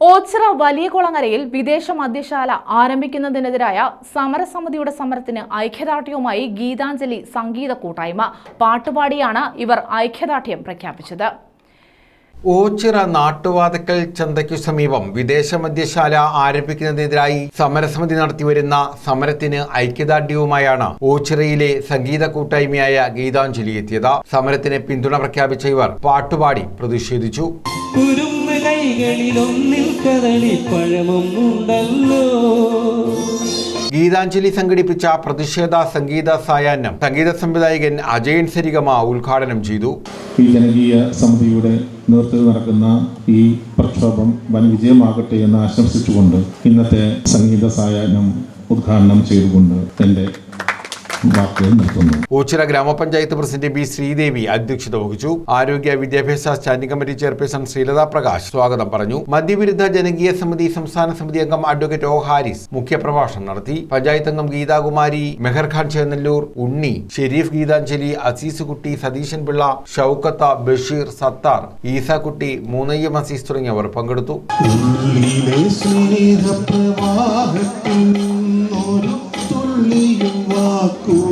ഓച്ചിറ വലിയ കുളങ്ങരയിൽ വിദേശ മദ്യശാല ആരംഭിക്കുന്നതിനെതിരായ സമരസമിതിയുടെ സമരത്തിന് ഐക്യദാർഢ്യവുമായി ഗീതാഞ്ജലി സംഗീത കൂട്ടായ്മ. പാട്ടുപാടിയാണ് ഇവർ ഐക്യദാർഢ്യം പ്രഖ്യാപിച്ചത്. ഓച്ചിറ നാട്ടുവാതക്കൽ ചന്തയ്ക്കു സമീപം വിദേശ മദ്യശാല ആരംഭിക്കുന്നതിനെതിരായി സമരസമിതി നടത്തിവരുന്ന സമരത്തിന് ഐക്യദാർഢ്യവുമായാണ് ഓച്ചിറയിലെ സംഗീത കൂട്ടായ്മയായ ഗീതാഞ്ജലി എത്തിയത്. സമരത്തിന് പിന്തുണ പ്രഖ്യാപിച്ച ഇവർ പാട്ടുപാടി പ്രതിഷേധിച്ചു. കുരുന്ന കൈകളിലൊന്നിൽ കദളി പഴമൊന്നുണ്ടല്ലോ. ഗീതാഞ്ജലി സംഘടിപ്പിച്ച പ്രതിഷേധ സംഗീത സായാഹ്നം സംഗീത സംവിധായകൻ അജയൻ സരിഗമ ഉദ്ഘാടനം ചെയ്തു. ഈ ജനകീയ സമിതിയുടെ നേതൃത്വത്തിൽ നടക്കുന്ന ഈ പ്രക്ഷോഭം വൻ വിജയമാകട്ടെ എന്ന് ആശംസിച്ചുകൊണ്ട് ഇന്നത്തെ സംഗീത സായാഹ്നം ഉദ്ഘാടനം ചെയ്തുകൊണ്ട് എന്റെ നിർത്തുന്നു ഓച്ചിറ ഗ്രാമപഞ്ചായത്ത് പ്രസിഡന്റ് ബി ശ്രീദേവി അധ്യക്ഷത വഹിച്ചു. ആരോഗ്യ വിദ്യാഭ്യാസ standing committee chairperson Sreelatha Prakash സ്വാഗതം പറഞ്ഞു. മദ്യവിരുദ്ധ ജനകീയ സമിതി സംസ്ഥാന സമിതി അംഗം അഡ്വക്കേറ്റ് ഒ ഹാരിസ് മുഖ്യപ്രഭാഷണം നടത്തി. പഞ്ചായത്ത് അംഗം ഗീതാകുമാരി മെഹർഖാൻ ചേന്നല്ലൂർ ഉണ്ണി ഷെരീഫ് ഗീതാഞ്ജലി അസീസ് കുട്ടി സതീശൻ പിള്ള ഷൌക്കത്ത ബഷീർ സത്താർ ഈസാക്കുട്ടി മൂന്നയ്യ മസീസ് തുടങ്ങിയവർ പങ്കെടുത്തു.